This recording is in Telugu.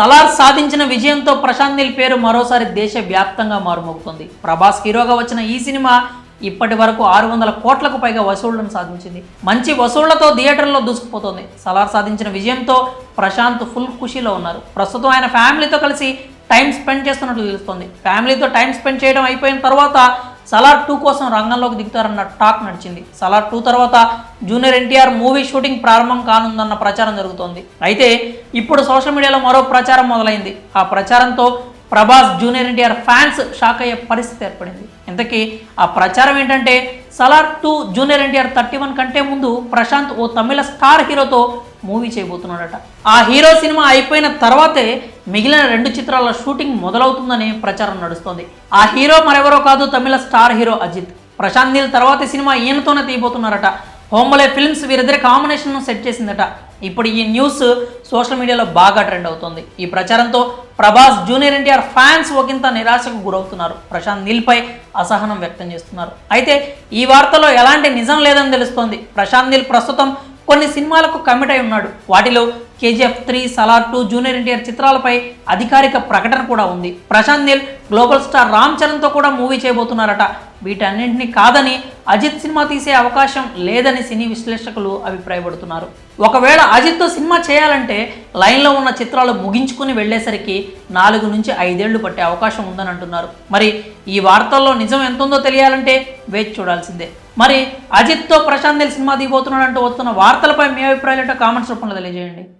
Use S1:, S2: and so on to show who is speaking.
S1: సలార్ సాధించిన విజయంతో ప్రశాంత్ నీల్ పేరు మరోసారి దేశవ్యాప్తంగా మారుమోగుతుంది. ప్రభాస్ హీరోగా వచ్చిన ఈ సినిమా ఇప్పటి వరకు ఆరు వందల కోట్లకు పైగా వసూళ్ళను సాధించింది. మంచి వసూళ్ళతో థియేటర్లో దూసుకుపోతుంది. సలార్ సాధించిన విజయంతో ప్రశాంత్ ఫుల్ ఖుషీలో ఉన్నారు. ప్రస్తుతం ఆయన ఫ్యామిలీతో కలిసి టైం స్పెండ్ చేస్తున్నట్లు తెలుస్తోంది. ఫ్యామిలీతో టైం స్పెండ్ చేయడం అయిపోయిన తర్వాత సలార్ టూ కోసం రంగంలోకి దిగుతారన్న టాక్ నడిచింది. సలార్ టూ తర్వాత జూనియర్ ఎన్టీఆర్ మూవీ షూటింగ్ ప్రారంభం కానుందన్న ప్రచారం జరుగుతోంది. అయితే ఇప్పుడు సోషల్ మీడియాలో మరో ప్రచారం మొదలైంది. ఆ ప్రచారంతో Prabhas junior NTR fans shock అయ్యే పరిస్థితి ఏర్పడింది. ఇంతకీ ఆ ప్రచారం ఏంటంటే Salaar two junior NTR thirty one కంటే ముందు ప్రశాంత్ ఓ తమిళ స్టార్ హీరోతో మూవీ చేయబోతున్నాడట. ఆ హీరో సినిమా అయిపోయిన తర్వాతే మిగిలిన రెండు చిత్రాల షూటింగ్ మొదలవుతుందని ప్రచారం నడుస్తోంది. ఆ హీరో మరెవరో కాదు తమిళ స్టార్ హీరో అజిత్. ప్రశాంత్ నీల్ తర్వాతి సినిమా ఈయనతోనే తీయబోతున్నారట. హోమలే ఫిల్మ్స్ వీరిద్దరి కాంబినేషన్ను సెట్ చేసిందట. ఇప్పుడు ఈ న్యూస్ సోషల్ మీడియాలో బాగా ట్రెండ్ అవుతుంది. ఈ ప్రచారంతో ప్రభాస్ జూనియర్ ఎన్టీఆర్ ఫ్యాన్స్ ఒకంత నిరాశకు గురవుతున్నారు. ప్రశాంత్ నీల్పై అసహనం వ్యక్తం చేస్తున్నారు. అయితే ఈ వార్తలో ఎలాంటి నిజం లేదని తెలుస్తోంది. ప్రశాంత్ నీల్ ప్రస్తుతం కొన్ని సినిమాలకు కమిట్ అయి ఉన్నాడు. వాటిలో KGF three Salaar two junior NTR చిత్రాలపై అధికారిక ప్రకటన కూడా ఉంది. ప్రశాంత్ నీల్ గ్లోబల్ స్టార్ రామ్ చరణ్తో కూడా మూవీ చేయబోతున్నారట. వీటన్నింటినీ కాదని అజిత్ సినిమా తీసే అవకాశం లేదని సినీ విశ్లేషకులు అభిప్రాయపడుతున్నారు. ఒకవేళ అజిత్తో సినిమా చేయాలంటే లైన్లో ఉన్న చిత్రాలు ముగించుకుని వెళ్ళేసరికి నాలుగు నుంచి ఐదేళ్ళు పట్టే అవకాశం ఉందని అంటున్నారు. మరి ఈ వార్తల్లో నిజం ఎంతుందో తెలియాలంటే వేచి చూడాల్సిందే. మరి అజిత్తో ప్రశాంత్ నీల్ సినిమా దిగిపోతున్నాడంటూ వస్తున్న వార్తలపై మీ అభిప్రాయాలు కామెంట్స్ రూపంలో తెలియజేయండి.